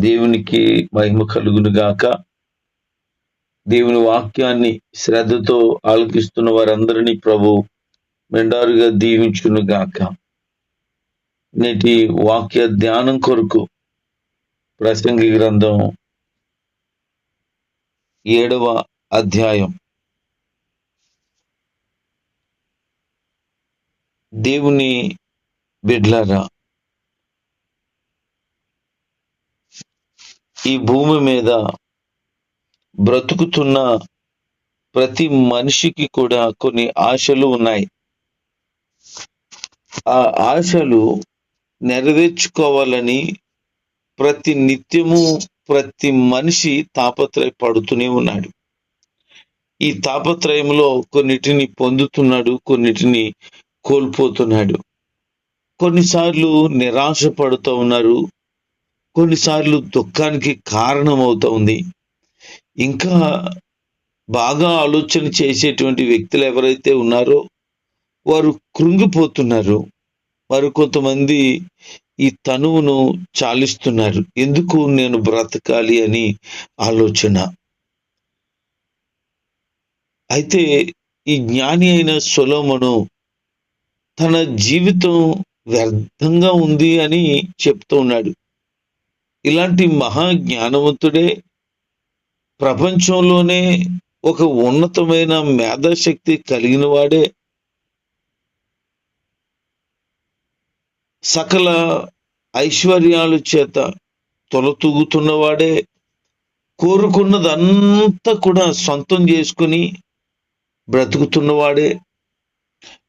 దేవునికి మహిమ కలుగును గాక. దేవుని వాక్యాన్ని శ్రద్ధతో ఆలకిస్తున్న వారందరినీ ప్రభు మెండారుగా దీవించును గాక. నేటి వాక్య ధ్యానం కొరకు ప్రసంగి గ్రంథం ఏడవ అధ్యాయం. దేవుని బిడ్లారా ఈ భూమి మీద బ్రతుకుతున్న ప్రతి మనిషికి కూడా కొన్ని ఆశలు ఉన్నాయి. ఆ ఆశలు నెరవేర్చుకోవాలని ప్రతి నిత్యము ప్రతి మనిషి తాపత్రయ పడుతూనే ఉన్నాడు. ఈ తాపత్రయంలో కొన్నిటిని పొందుతున్నాడు కొన్నిటిని కోల్పోతున్నాడు. కొన్నిసార్లు నిరాశ పడుతూ ఉన్నారు కొన్నిసార్లు దుఃఖానికి కారణమవుతుంది ఇంకా బాగా ఆలోచన చేసేటువంటి వ్యక్తులు ఎవరైతే ఉన్నారో వారు కృంగిపోతున్నారు. వారు కొంతమంది ఈ తనువును చాలిస్తున్నారు. ఎందుకు నేను బ్రతకాలి అని ఆలోచన? అయితే ఈ జ్ఞాని అయిన సొలోమను తన జీవితం వ్యర్థంగా ఉంది అని చెప్తూ ఉన్నాడు. ఇలాంటి మహా జ్ఞానవంతుడే ప్రపంచంలోనే ఒక ఉన్నతమైన మేధాశక్తి కలిగిన వాడే. సకల ఐశ్వర్యాలు చేత తొలతూగుతున్నవాడే. కోరుకున్నదంతా కూడా సొంతం చేసుకుని బ్రతుకుతున్నవాడే.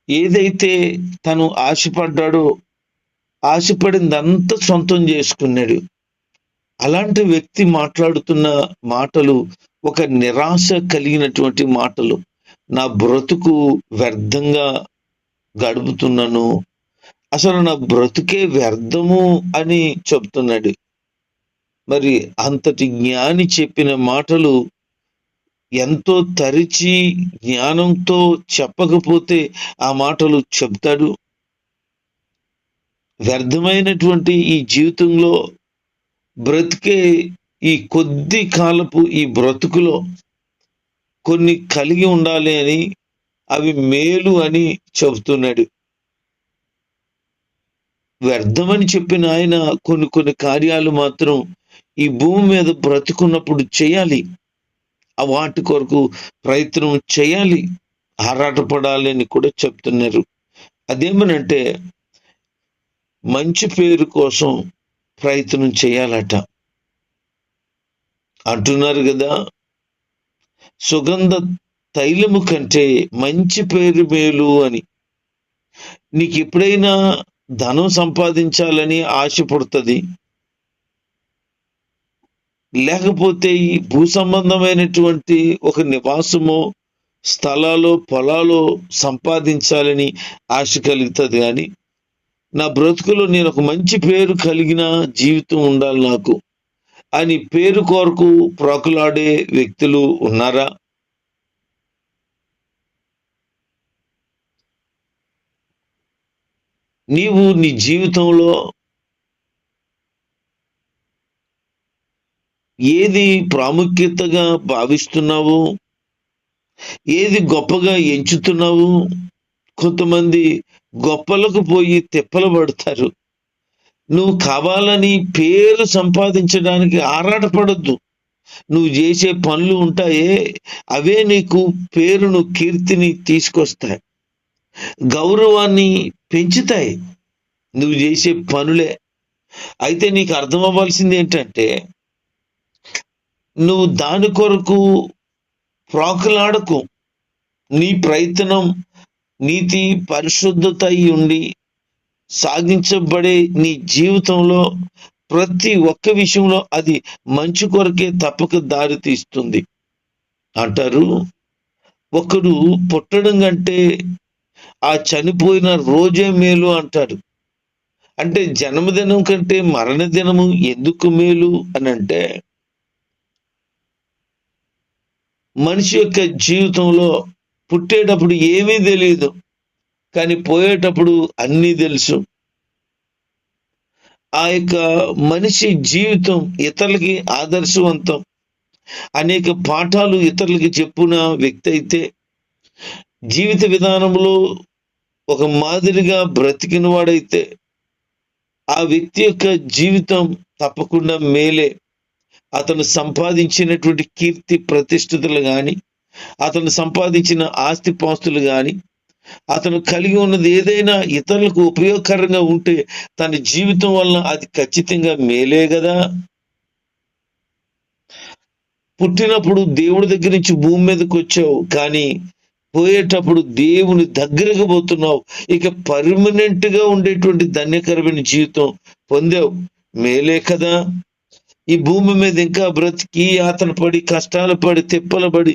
ఏదైతే తను ఆశపడ్డాడో ఆశపడిందంతా సొంతం చేసుకున్నాడు. అలాంటి వ్యక్తి మాట్లాడుతున్న మాటలు ఒక నిరాశ కలిగినటువంటి మాటలు నా బ్రతుకు వ్యర్థంగా గడుపుతున్నాను అసలు నా బ్రతుకే వ్యర్థము అని చెప్తున్నాడు. మరి అంతటి జ్ఞాని చెప్పిన మాటలు ఎంతో తరిచి జ్ఞానంతో చెప్పకపోతే ఆ మాటలు చెప్తాడు? వ్యర్థమైనటువంటి ఈ జీవితంలో బ్రతికే ఈ కొద్ది కాలపు ఈ బ్రతుకులో కొన్ని కలిగి ఉండాలి అని అవి మేలు అని చెబుతున్నాడు. వ్యర్థమని చెప్పిన ఆయన కొన్ని కొన్ని కార్యాలు మాత్రం ఈ భూమి మీద బ్రతుకున్నప్పుడు చేయాలి. వాటి కొరకు ప్రయత్నం చేయాలి. ఆరాటపడాలి అని కూడా చెప్తున్నారు. అదేమనంటే మంచి పేరు కోసం ప్రయత్నం చేయాలట. అంటున్నారు కదా సుగంధ తైలము కంటే మంచి పేరు మేలు అని. నీకు ఎప్పుడైనా ధనం సంపాదించాలని ఆశపడుతుంది లేకపోతే ఈ భూ సంబంధమైనటువంటి ఒక నివాసము స్థలాలు పొలాలు సంపాదించాలని ఆశ కలుగుతుంది కానీ నా బ్రతుకులో నేను ఒక మంచి పేరు కలిగిన జీవితం ఉండాలి నాకు అని పేరు కొరకు ప్రాకులాడే వ్యక్తులు ఉన్నారా? నీవు నీ జీవితంలో ఏది ప్రాముఖ్యతగా భావిస్తున్నావు? ఏది గొప్పగా ఎంచుతున్నావు? కొంతమంది గొప్పలకు పోయి తిప్పలు పడతారు. నువ్వు కావాలని పేరు సంపాదించడానికి ఆరాటపడద్దు. నువ్వు చేసే పనులు ఉంటాయే అవే నీకు పేరును కీర్తిని తీసుకొస్తాయి. గౌరవాన్ని పెంచుతాయి. నువ్వు చేసే పనులే. అయితే నీకు అర్థం అవ్వాల్సింది ఏంటంటే నువ్వు దాని కొరకు ప్రాకులాడకు. నీ ప్రయత్నం నీతి పరిశుద్ధత ఉండి సాగించబడే నీ జీవితంలో ప్రతి ఒక్క విషయంలో అది మంచి కొరకే తప్పక దారి తీస్తుంది. అంటారు ఒకడు పుట్టడం కంటే ఆ చనిపోయిన రోజే మేలు అంటాడు. అంటే జన్మదినం కంటే మరణ దినము ఎందుకు మేలు అని అంటే మనిషి యొక్క జీవితంలో పుట్టేటప్పుడు ఏమీ తెలియదు కానీ పోయేటప్పుడు అన్నీ తెలుసు. ఆ యొక్క మనిషి జీవితం ఇతరులకి ఆదర్శవంతం. అనేక పాఠాలు ఇతరులకి చెప్పున వ్యక్తి అయితే జీవిత విధానంలో ఒక మాదిరిగా బ్రతికిన వాడైతే ఆ వ్యక్తి యొక్క జీవితం తప్పకుండా మేలే. అతను సంపాదించినటువంటి కీర్తి ప్రతిష్ఠితులు కానీ అతను సంపాదించిన ఆస్తిపాస్తులు కానీ అతను కలిగి ఉన్నది ఏదైనా ఇతరులకు ఉపయోగకరంగా ఉంటే తన జీవితం వలన అది ఖచ్చితంగా మేలే కదా పుట్టినప్పుడు దేవుడి దగ్గర నుంచి భూమి మీదకి వచ్చావు కానీ పోయేటప్పుడు దేవుని దగ్గరకు పోతున్నావు. ఇక పర్మనెంట్గా ఉండేటువంటి ధన్యకరమైన జీవితం పొందావు. మేలే కదా. ఈ భూమి మీద ఇంకా బ్రతికి యాతన పడి కష్టాలు పడి తిప్పలు పడి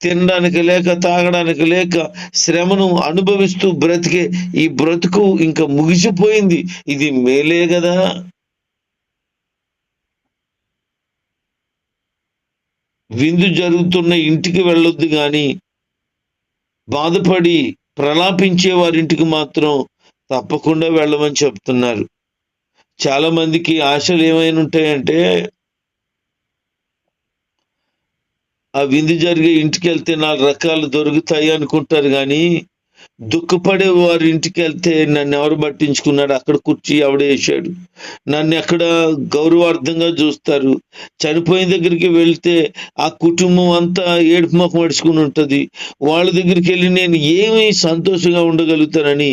తినడానికి లేక తాగడానికి లేక శ్రమను అనుభవిస్తూ బ్రతికే ఈ బ్రతుకు ఇంకా ముగిసిపోయింది. ఇది మేలే కదా? విందు జరుగుతున్న ఇంటికి వెళ్ళొద్దు కానీ బాధపడి ప్రలాపించే వారింటికి మాత్రం తప్పకుండా వెళ్ళమని చెప్తున్నారు. చాలా మందికి ఆశలు ఏమైనా ఉంటాయంటే ఆ విందు జరిగే ఇంటికి వెళ్తే నాలుగు రకాలు దొరుకుతాయి అనుకుంటారు కానీ దుఃఖపడే వారి ఇంటికి వెళ్తే నన్ను ఎవరు పట్టించుకున్నాడు అక్కడ కుర్చీ వేసాడు నన్ను ఎక్కడ గౌరవార్థంగా చూస్తారు? చనిపోయిన దగ్గరికి వెళ్తే ఆ కుటుంబం అంతా ఏడుపు మొఖం మడుచుకుని ఉంటుంది. వాళ్ళ దగ్గరికి వెళ్ళి నేను ఏమి సంతోషంగా ఉండగలుగుతానని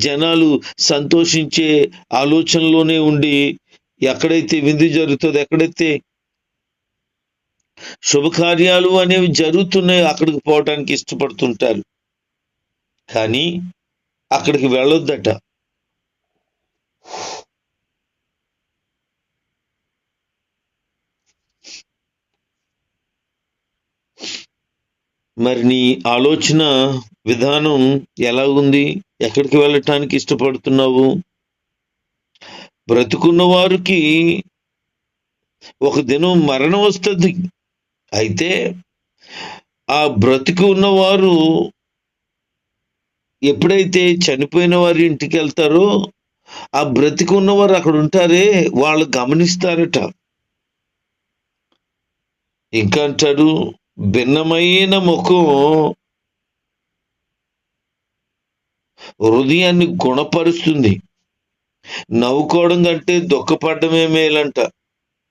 జనాలు సంతోషించే ఆలోచనలోనే ఉండి ఎక్కడైతే విందు జరుగుతుందో ఎక్కడైతే శుభకార్యాలు అనేవి జరుగుతున్నాయి అక్కడికి పోవటానికి ఇష్టపడుతుంటారు. కానీ అక్కడికి వెళ్ళొద్దట. మరి నీ ఆలోచన విధానం ఎలా ఉంది? ఎక్కడికి వెళ్ళటానికి ఇష్టపడుతున్నావు? బ్రతుకున్న వారికి ఒక దినం మరణం వస్తుంది. అయితే ఆ బ్రతికి ఉన్నవారు ఎప్పుడైతే చనిపోయిన వారి ఇంటికి వెళ్తారో ఆ బ్రతికి ఉన్నవారు అక్కడ ఉంటారే వాళ్ళు గమనిస్తారట. ఇంకా అంటాడు భిన్నమైన ముఖం హృదయాన్ని గుణపరుస్తుంది. నవ్వుకోవడం కంటే దుఃఖపడమే మేలంట.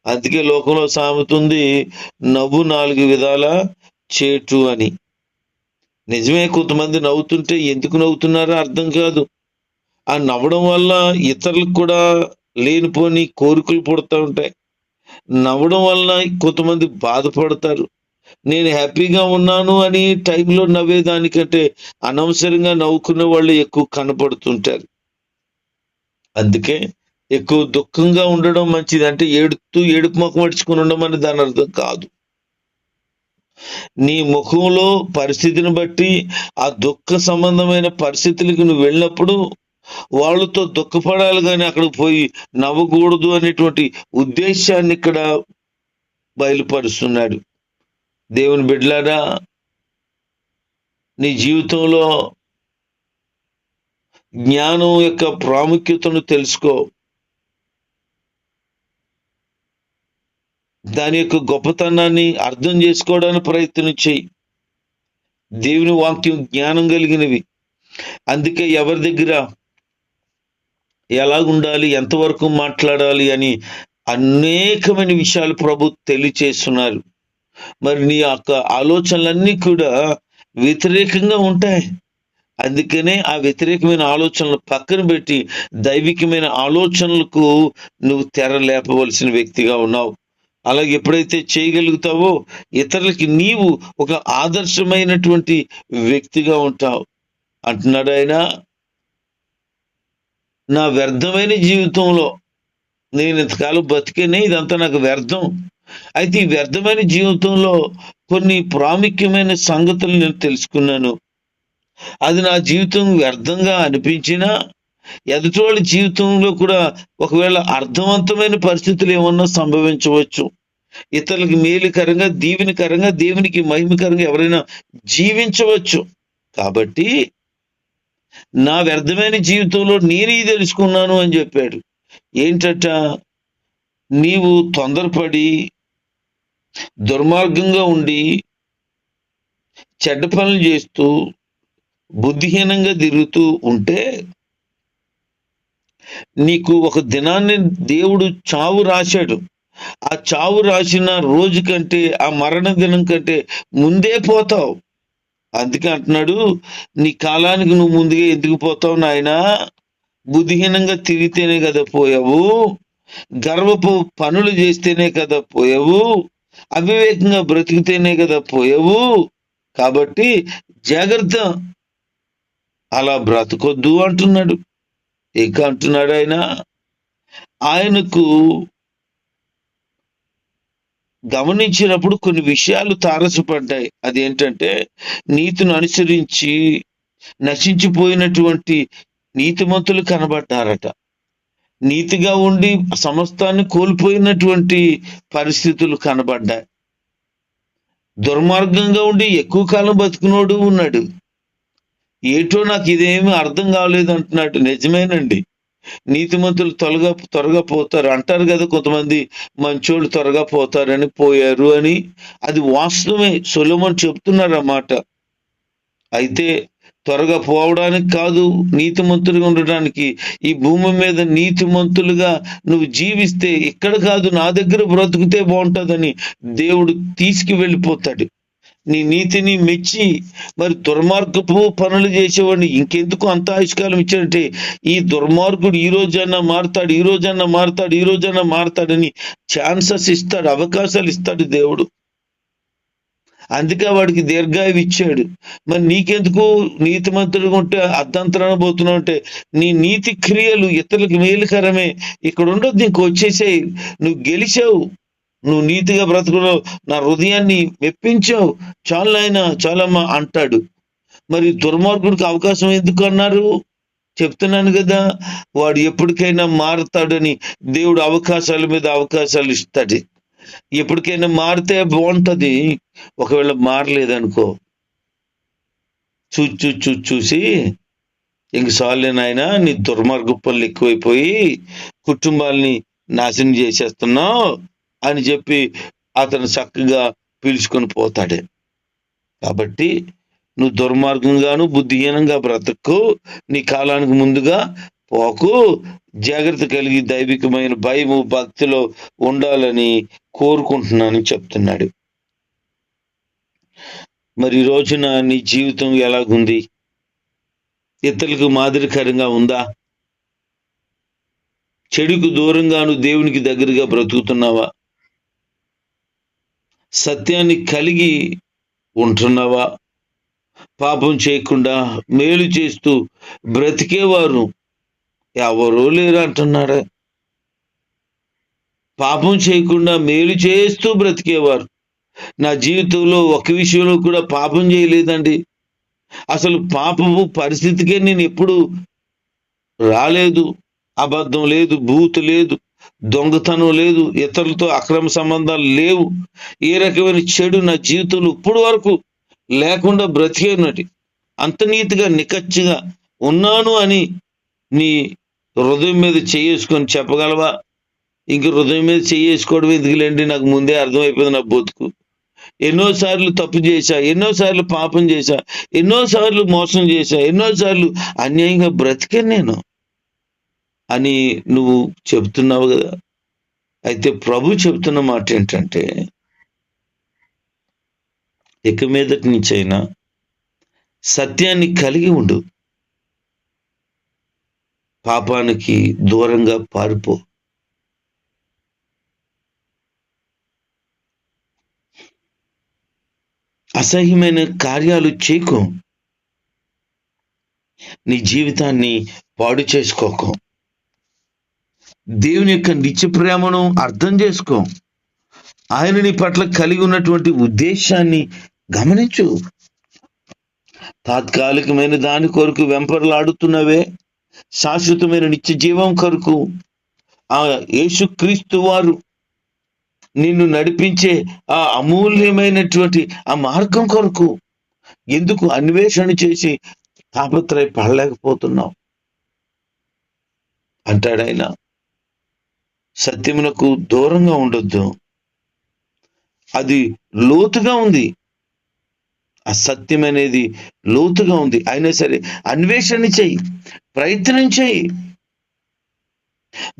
అందుకే లోకంలో సామెతుంది నవ్వు నాలుగు విధాల చేటు అని. నిజమే కొంతమంది నవ్వుతుంటే ఎందుకు నవ్వుతున్నారో అర్థం కాదు. ఆ నవ్వడం వల్ల ఇతరులకు కూడా లేనిపోని కోరికలు పుడతా ఉంటాయి. నవ్వడం వల్ల కొంతమంది బాధపడతారు. నేను హ్యాపీగా ఉన్నాను అని టైంలో నవ్వేదానికంటే అనవసరంగా నవ్వుకునే వాళ్ళు ఎక్కువ కనపడుతుంటారు. అందుకే ఎక్కువ దుఃఖంగా ఉండడం మంచిది. అంటే ఏడుతూ ఏడుపు మొక్క మడుచుకుని ఉండడం అని దాని అర్థం కాదు. నీ ముఖంలో పరిస్థితిని బట్టి ఆ దుఃఖ సంబంధమైన పరిస్థితులకు నువ్వు వెళ్ళినప్పుడు వాళ్ళతో దుఃఖపడాలి కానీ అక్కడికి పోయి నవ్వకూడదు అనేటువంటి ఉద్దేశాన్ని ఇక్కడ బయలుపరుస్తున్నాడు. దేవుని బిడ్డలారా నీ జీవితంలో జ్ఞానం యొక్క ప్రాముఖ్యతను తెలుసుకో. దాని యొక్క గొప్పతనాన్ని అర్థం చేసుకోవడానికి ప్రయత్నం చేయి దేవుని వాక్యం జ్ఞానం కలిగినవి. అందుకే ఎవరి దగ్గర ఎలా ఉండాలి ఎంతవరకు మాట్లాడాలి అని అనేకమైన విషయాలు ప్రభు తెలియచేస్తున్నారు. మరి నీ యొక్క ఆలోచనలన్నీ కూడా వ్యతిరేకంగా ఉంటాయి. అందుకనే ఆ వ్యతిరేకమైన ఆలోచనలు పక్కన పెట్టి దైవికమైన ఆలోచనలకు నువ్వు తెర లేపవలసిన వ్యక్తిగా ఉన్నావు. అలాగే ఎప్పుడైతే చేయగలుగుతావో ఇతరులకి నీవు ఒక ఆదర్శమైనటువంటి వ్యక్తిగా ఉంటావు. అంటున్నాడు ఆయన నా వ్యర్థమైన జీవితంలో నేను ఇంతకాలం బతికేనే ఇదంతా నాకు వ్యర్థం. అయితే ఈ వ్యర్థమైన జీవితంలో కొన్ని ప్రాముఖ్యమైన సంగతులు నేను తెలుసుకున్నాను. అది నా జీవితం వ్యర్థంగా అనిపించినా ఎదుటివాళ్ళ జీవితంలో కూడా ఒకవేళ అర్థవంతమైన పరిస్థితులు ఏమన్నా సంభవించవచ్చు. ఇతరులకి మేలుకరంగా దీవెనికరంగా దేవునికి మహిమకరంగా ఎవరైనా జీవించవచ్చు. కాబట్టి నా వ్యర్థమైన జీవితంలో నేనే తెలుసుకున్నాను అని చెప్పాడు. ఏంటట? నీవు తొందరపడి దుర్మార్గంగా ఉండి చెడ్డ పనులు చేస్తూ బుద్ధిహీనంగా తిరుగుతూ ఉంటే నీకు ఒక దినాన్ని దేవుడు చావు రాశాడు. ఆ చావు రాసిన రోజు కంటే ఆ మరణ దినం కంటే ముందే పోతావు. అందుకే అంటున్నాడు నీ కాలానికి నువ్వు ముందుగా ఎందుకు పోతావు నాయనా? బుద్ధిహీనంగా తిరిగితేనే కదా పోయావు. గర్వపు పనులు చేస్తేనే కదా పోయావు. అవివేకంగా బ్రతికితేనే కదా పోయావు. కాబట్టి జాగ్రత్త. అలా బ్రతకొద్దు అంటున్నాడు. ఇంకా అంటున్నాడు ఆయన ఆయనకు గమనించినప్పుడు కొన్ని విషయాలు తారసపడ్డాయి. అదేంటంటే నీతిని అనుసరించి నశించిపోయినటువంటి నీతిమంతులు కనబడ్డారట. నీతిగా ఉండి సమస్తాన్ని కోల్పోయినటువంటి పరిస్థితులు కనబడ్డాయి. దుర్మార్గంగా ఉండి ఎక్కువ కాలం బతుకునోడు ఉన్నాడు. ఏటో నాకు ఇదేమీ అర్థం కాలేదు అంటున్నాడు నిజమేనండి. నీతిమంతులు త్వరగా త్వరగా పోతారు. అంటారు కదా కొంతమంది మంచోళ్ళు త్వరగా పోతారని పోయారు అని. అది వాస్తవమే. సొలమన్ చెప్తున్నారు అన్నమాట అయితే త్వరగా పోవడానికి కాదు నీతిమంతులుగా ఉండడానికి. ఈ భూమి మీద నీతిమంతులుగా నువ్వు జీవిస్తే ఇక్కడ కాదు నా దగ్గర బ్రతుకుతే బాగుంటుందని దేవుడు తీసుకు వెళ్ళిపోతాడు నీ నీతిని మెచ్చి మరి దుర్మార్గపు పనులు చేసేవాడిని ఇంకెందుకు అంత ఆయుష్కాలం ఇచ్చాడంటే ఈ దుర్మార్గుడు ఈ రోజన్నా మారుతాడు ఈ రోజన్నా మారుతాడు ఈ రోజన్నా మారుతాడని ఛాన్సెస్ ఇస్తాడు అవకాశాలు ఇస్తాడు దేవుడు. అందుకే వాడికి దీర్ఘాయువు ఇచ్చాడు. మరి నీకెందుకు నీతిమంతుడుగా ఉంటే అర్ధంతరాన పోతున్నావు అంటే నీ నీతి క్రియలు ఇతరులకు మేలుకరమే. ఇక్కడ ఉండొద్దు ఇంక వచ్చేసేయి. నువ్వు గెలిచావు. నువ్వు నీతిగా బ్రతుకులో నా హృదయాన్ని మెప్పించావు. చాలైనా చాలమ్మా అంటాడు. మరి దుర్మార్గుడికి అవకాశం ఎందుకు అన్నారు? చెప్తున్నాను కదా వాడు ఎప్పటికైనా మారుతాడని దేవుడు అవకాశాల మీద అవకాశాలు ఇస్తాడు. ఎప్పటికైనా మారితే బాగుంటది. ఒకవేళ మారలేదనుకో. చూ చూసి చూసి చూసి ఇంక సాలే నాయన నీ దుర్మార్గ పనులు ఎక్కువైపోయి కుటుంబాల్ని నాశనం చేసేస్తున్నావు అని చెప్పి అతను చక్కగా పీల్చుకొని పోతాడే. కాబట్టి నువ్వు దుర్మార్గంగాను బుద్ధిహీనంగా బ్రతకు నీ కాలానికి ముందుగా పోకు జాగ్రత్త కలిగి దైవికమైన భయము భక్తిలో ఉండాలని కోరుకుంటున్నానని చెప్తున్నాడు. మరి రోజున నీ జీవితం ఎలాగుంది? ఇతరులకు మాదిరికరంగా ఉందా? చెడుకు దూరంగాను దేవునికి దగ్గరగా బ్రతుకుతున్నావా? సత్యాన్ని కలిగి ఉంటున్నావా? పాపం చేయకుండా మేలు చేస్తూ బ్రతికేవారు ఎవరూ లేరు అంటున్నాడే పాపం చేయకుండా మేలు చేస్తూ బ్రతికేవారు. నా జీవితంలో ఒక విషయంలో కూడా పాపం చేయలేదండి. అసలు పాపము పరిస్థితికే నేను ఎప్పుడు రాలేదు. అబద్ధం లేదు బూత్ లేదు. దొంగతనం లేదు ఇతరులతో అక్రమ సంబంధాలు లేవు. ఏ రకమైన చెడు నా జీవితంలో ఇప్పుడు వరకు లేకుండా బ్రతికేనటి అంత నీతిగా నికచ్చిగా ఉన్నాను అని నీ హృదయం మీద చేసుకొని చెప్పగలవా? ఇంక హృదయం మీద చేసుకోవడం ఎందుకులేండి? నాకు ముందే అర్థమైపోయింది నా బతుకు. ఎన్నోసార్లు తప్పు చేశా ఎన్నోసార్లు పాపం చేశా ఎన్నోసార్లు మోసం చేశా ఎన్నోసార్లు అన్యాయంగా బ్రతికాను నేను. అని నువ్వు చెబుతున్నావు కదా. అయితే ప్రభు చెబుతున్న మాట ఏంటంటే ఇక మీదటి నుంచైనా సత్యాన్ని కలిగి ఉండు. పాపానికి దూరంగా పారిపో. అసహ్యమైన కార్యాలు చేయకు. నీ జీవితాన్ని పాడు చేసుకోకు. దేవుని యొక్క నిత్య ప్రేమను అర్థం చేసుకో. ఆయన నీ పట్ల కలిగి ఉన్నటువంటి ఉద్దేశాన్ని గమనించు. తాత్కాలికమైన దాని కొరకు వెంపర్లాడుతున్నవే. శాశ్వతమైన నిత్య జీవం కొరకు. ఆ యేసుక్రీస్తు వారు నిన్ను నడిపించే ఆ అమూల్యమైనటువంటి ఆ మార్గం కొరకు ఎందుకు అన్వేషణ చేసి తాపత్రయ పడలేకపోతున్నావు? అంటాడైనా సత్యమునకు దూరంగా ఉండొద్దు. అది లోతుగా ఉంది. ఆ సత్యం అనేది లోతుగా ఉంది. అయినా సరే అన్వేషణ చేయి ప్రయత్నం చేయి.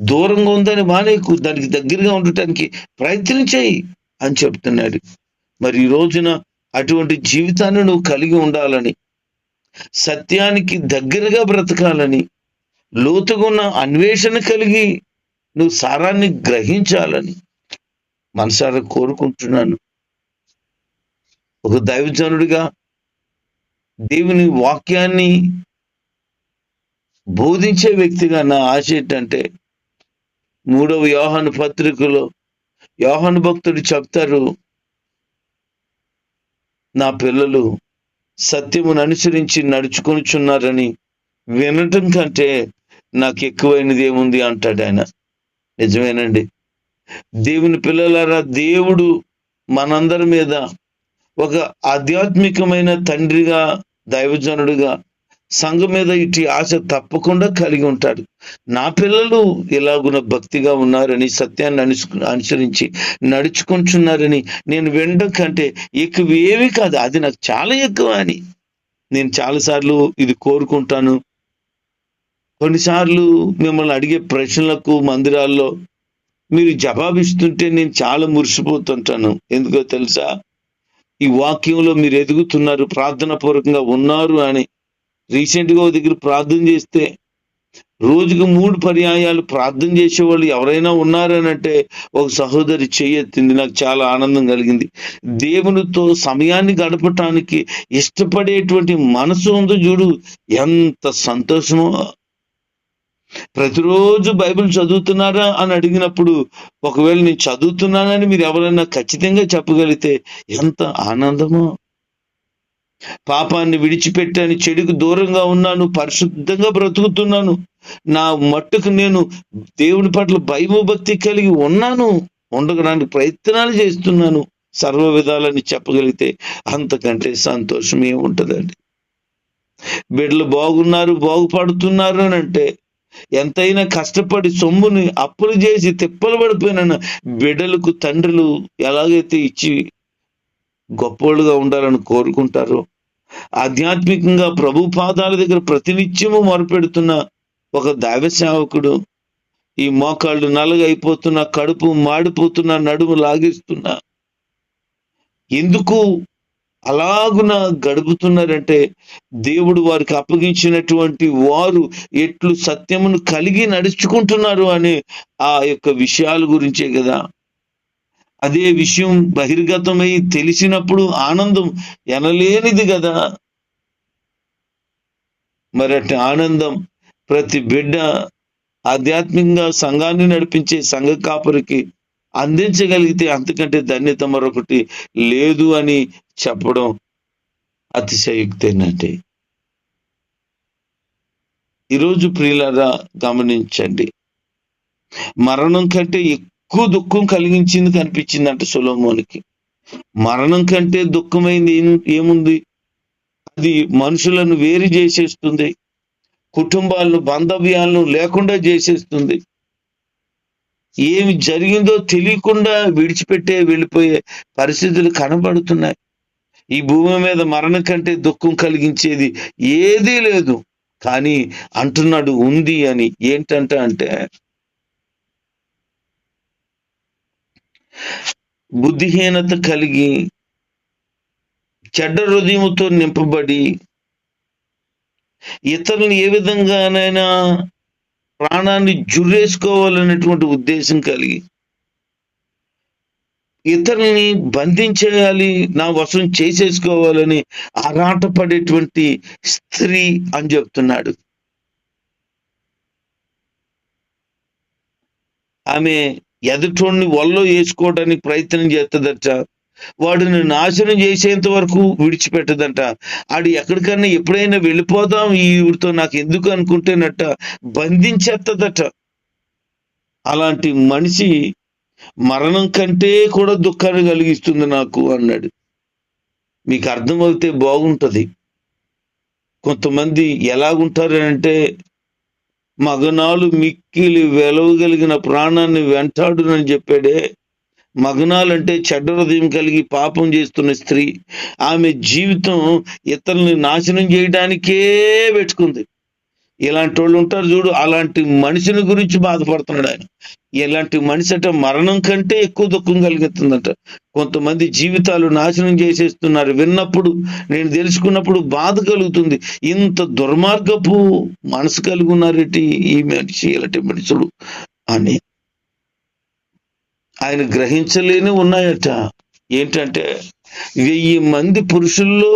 దూరంగా ఉందని మానేకు దానికి దగ్గరగా ఉండటానికి ప్రయత్నం చేయి అని చెప్తున్నాడు. మరి ఈ రోజున అటువంటి జీవితాన్ని నువ్వు కలిగి ఉండాలని సత్యానికి దగ్గరగా బ్రతకాలని లోతుగున్న అన్వేషణ కలిగి నువ్వు సారాన్ని గ్రహించాలని మనసారా కోరుకుంటున్నాను. ఒక దైవజనుడిగా దేవుని వాక్యాన్ని బోధించే వ్యక్తిగా నా ఆశ ఏంటంటే మూడవ యోహాను పత్రికలో యోహాను భక్తుడు చెప్తారు నా పిల్లలు సత్యమును అనుసరించి నడుచుకొనిచున్నారని వినటం కంటే నాకు ఎక్కువైనది ఏముంది? అంటాడు ఆయన. నిజమేనండి. దేవుని పిల్లలారా దేవుడు మనందరి మీద ఒక ఆధ్యాత్మికమైన తండ్రిగా దైవజనుడిగా సంఘం మీద ఇటు ఆశ తప్పకుండా కలిగి ఉంటాడు. నా పిల్లలు ఇలాగున భక్తిగా ఉన్నారని సత్యాన్ని అనుసు అనుసరించి నడుచుకుంటున్నారని నేను వినడం కంటే ఎక్కువ ఏమీ కాదు. అది నాకు చాలా ఎక్కువ అని. నేను చాలాసార్లు ఇది కోరుకుంటాను. కొన్నిసార్లు మిమ్మల్ని అడిగే ప్రశ్నలకు మందిరాల్లో మీరు జవాబిస్తుంటే నేను చాలా మురిసిపోతుంటాను. ఎందుకో తెలుసా? ఈ వాక్యంలో మీరు ఎదుగుతున్నారు ప్రార్థన పూర్వకంగా ఉన్నారు అని. రీసెంట్గా ఒక దగ్గర ప్రార్థన చేస్తే రోజుకు మూడు పర్యాయాలు ప్రార్థన చేసేవాళ్ళు ఎవరైనా ఉన్నారని అంటే ఒక సహోదరి చేయెత్తింది నాకు చాలా ఆనందం కలిగింది. దేవునితో సమయాన్ని గడపటానికి ఇష్టపడేటువంటి మనసు ఉందో చూడు. ఎంత సంతోషమో ప్రతిరోజు బైబిల్ చదువుతున్నారా అని అడిగినప్పుడు ఒకవేళ నేను చదువుతున్నానని మీరు ఎవరైనా ఖచ్చితంగా చెప్పగలిగితే ఎంత ఆనందమో. పాపాన్ని విడిచిపెట్టాను చెడుకు దూరంగా ఉన్నాను పరిశుద్ధంగా బ్రతుకుతున్నాను. నా మట్టుకు నేను దేవుని పట్ల భయభక్తి కలిగి ఉన్నాను ఉండడానికి ప్రయత్నాలు చేస్తున్నాను. సర్వ విధాలని చెప్పగలిగితే అంతకంటే సంతోషం ఏముంటుందండి బిడ్డలు బాగున్నారు బాగుపడుతున్నారు అని అంటే ఎంతైనా కష్టపడి సొమ్ముని అప్పులు చేసి తిప్పలు పడిపోయిన బిడ్డలకు తండ్రులు ఎలాగైతే ఇచ్చి గొప్పోళ్ళుగా ఉండాలని కోరుకుంటారో ఆధ్యాత్మికంగా ప్రభు పాదాల దగ్గర ప్రతినిత్యము మొరపెడుతున్న ఒక దైవ సేవకుడు ఈ మోకాళ్ళు నలగైపోతున్నా కడుపు మాడిపోతున్న నడుము లాగిస్తున్నా ఎందుకు అలాగున గడుపుతున్నారంటే దేవుడు వారికి అప్పగించినటువంటి వారు ఎట్లు సత్యమును కలిగి నడుచుకుంటున్నారు అనే ఆ యొక్క విషయాల గురించే కదా. అదే విషయం బహిర్గతమై తెలిసినప్పుడు ఆనందం ఎనలేనిది కదా. మరి ఆనందం ప్రతి బిడ్డ ఆధ్యాత్మికంగా సంఘాన్ని నడిపించే సంఘ కాపరికి అందించగలిగితే అంతకంటే ధన్యత మరొకటి లేదు అని చెప్పడం అతిశయుక్తేనండి ఈరోజు ప్రియులరా గమనించండి. మరణం కంటే ఎక్కువ దుఃఖం కలిగించింది కనిపించిందంట సులోమోనికి. మరణం కంటే దుఃఖమైంది ఏముంది? అది మనుషులను వేరు చేసేస్తుంది. కుటుంబాలను బాంధవ్యాలను లేకుండా చేసేస్తుంది. ఏమి జరిగిందో తెలియకుండా విడిచిపెట్టే వెళ్ళిపోయే పరిస్థితులు కనబడుతున్నాయి. ఈ భూమి మీద మరణం కంటే దుఃఖం కలిగించేది ఏదీ లేదు. కానీ అంటున్నాడు ఉంది అని. ఏంటంట అంటే బుద్ధిహీనత కలిగి చెడ్డ హృదయముతో నింపబడి ఇతరులను ఏ విధంగానైనా ప్రాణాన్ని జుర్రేసుకోవాలనేటువంటి ఉద్దేశం కలిగి ఇతరుల్ని బంధించేయాలి నా వశం చేసేసుకోవాలని ఆరాటపడేటువంటి స్త్రీ అని చెప్తున్నాడు. ఆమె ఎదుటోడిని వల్లో వేసుకోవడానికి ప్రయత్నం చేస్తుందట. వాడిని నాశనం చేసేంత వరకు విడిచిపెట్టదంట. ఆడు ఎక్కడికన్నా ఎప్పుడైనా వెళ్ళిపోదాం ఈవిడితో నాకు ఎందుకు అనుకుంటేనట బంధించేస్తదట అలాంటి మనిషి మరణం కంటే కూడా దుఃఖాన్ని కలిగిస్తుంది నాకు అన్నాడు. మీకు అర్థమవుతే బాగుంటుంది. కొంతమంది ఎలాగుంటారు అంటే మగనాలు మిక్కిలి వెలవగలిగిన ప్రాణాన్ని వెంటాడునని చెప్పాడే. మగనాలంటే చెడ్డ హృదయం కలిగి పాపం చేస్తున్న స్త్రీ. ఆమె జీవితం ఇతరుల్ని నాశనం చేయడానికే పెట్టుకుంది. ఇలాంటి వాళ్ళు ఉంటారు చూడు అలాంటి మనిషిని గురించి బాధపడుతున్నాడు ఆయన. ఇలాంటి మనిషి అంటే మరణం కంటే ఎక్కువ దుఃఖం కలుగుతుందంట కొంతమంది జీవితాలు నాశనం చేసేస్తున్నారు. విన్నప్పుడు నేను తెలుసుకున్నప్పుడు బాధ కలుగుతుంది. ఇంత దుర్మార్గపు మనసు కలిగి ఉన్నారేటి ఈ మనిషి ఇలాంటి మనుషుడు అని. ఆయన గ్రహించలేని ఉన్నాయట. ఏంటంటే వెయ్యి మంది పురుషుల్లో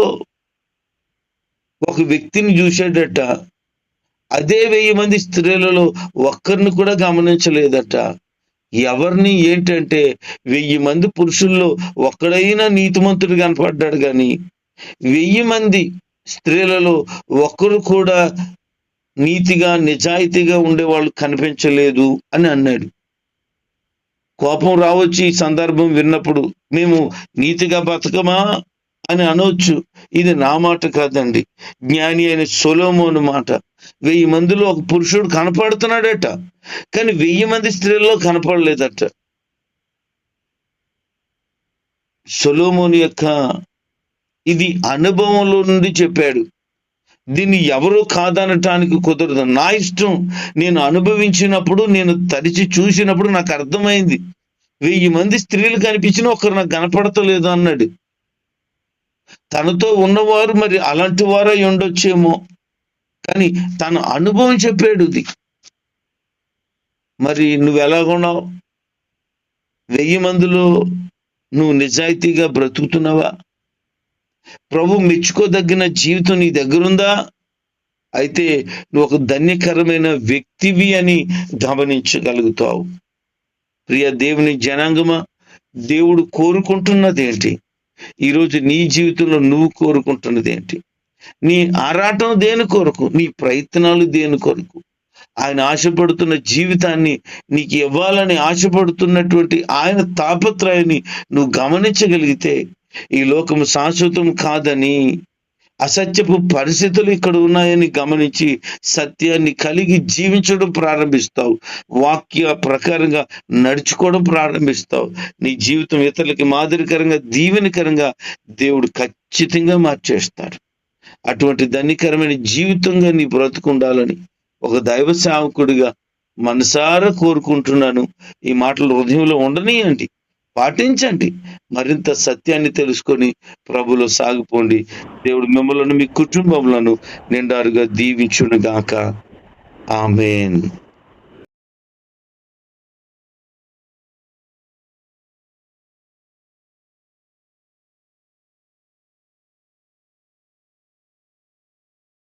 ఒక వ్యక్తిని చూశాడట. అదే వెయ్యి మంది స్త్రీలలో ఒక్కరిని కూడా గమనించలేదట. ఎవరిని ఏంటంటే వెయ్యి మంది పురుషుల్లో ఒక్కడైనా నీతిమంతుడు కనపడ్డాడు కానీ వెయ్యి మంది స్త్రీలలో ఒక్కరు కూడా నీతిగా నిజాయితీగా ఉండేవాళ్ళు కనిపించలేదు అని అన్నాడు. కోపం రావచ్చు ఈ సందర్భం విన్నప్పుడు మేము నీతిగా బతకమా? అని అనవచ్చు ఇది నా మాట కాదండి. జ్ఞాని అయిన సొలోమోను మాట. వెయ్యి మందిలో ఒక పురుషుడు కనపడుతున్నాడట. కానీ వెయ్యి మంది స్త్రీల్లో కనపడలేదట. సొలోమోని యొక్క ఇది అనుభవంలో నుండి చెప్పాడు. దీన్ని ఎవరు కాదనటానికి కుదరదు. నా ఇష్టం. నేను అనుభవించినప్పుడు నేను తరిచి చూసినప్పుడు నాకు అర్థమైంది. వెయ్యి మంది స్త్రీలు కనిపించిన ఒకరు నాకు కనపడతలేదు అన్నాడు. తనతో ఉన్నవారు మరి అలాంటి వారై ఉండొచ్చేమో. కానీ తన అనుభవం చెప్పాడు ఇది. మరి నువ్వు ఎలాగున్నావు? వెయ్యి మందిలో నువ్వు నిజాయితీగా బ్రతుకుతున్నావా? ప్రభు మెచ్చుకోదగిన జీవితం నీ దగ్గరుందా? అయితే నువ్వు ఒక ధన్యకరమైన వ్యక్తివి అని గమనించగలుగుతావు. ప్రియ దేవుని జనాంగమా దేవుడు కోరుకుంటున్నది ఏంటి ఈరోజు నీ జీవితంలో నువ్వు కోరుకుంటున్నది ఏంటి? నీ ఆరాటం దేని కొరకు? నీ ప్రయత్నాలు దేని కొరకు? ఆయన ఆశపడుతున్న జీవితాన్ని నీకు ఇవ్వాలని ఆశపడుతున్నటువంటి ఆయన తాపత్రయాన్ని నువ్వు గమనించగలిగితే ఈ లోకము శాశ్వతం కాదని అసత్యపు పరిస్థితులు ఇక్కడ ఉన్నాయని గమనించి సత్యాన్ని కలిగి జీవించడం ప్రారంభిస్తావు. వాక్య ప్రకారంగా నడుచుకోవడం ప్రారంభిస్తావు. నీ జీవితం ఇతరులకి మాదిరికరంగా దీవెనకరంగా దేవుడు ఖచ్చితంగా మార్చేస్తాడు. అటువంటి ధన్యకరమైన జీవితంగా నీ బ్రతుకుండాలని ఒక దైవ సేవకుడిగా మనసారా కోరుకుంటున్నాను. ఈ మాటలు హృదయంలో ఉండనీయండి. పాటించండి. మరింత సత్యాన్ని తెలుసుకొని ప్రభులో సాగిపోండి. దేవుడు మిమ్మల్ని మీ కుటుంబంలో నిండారుగా దీవించునుగాక. ఆమెన్.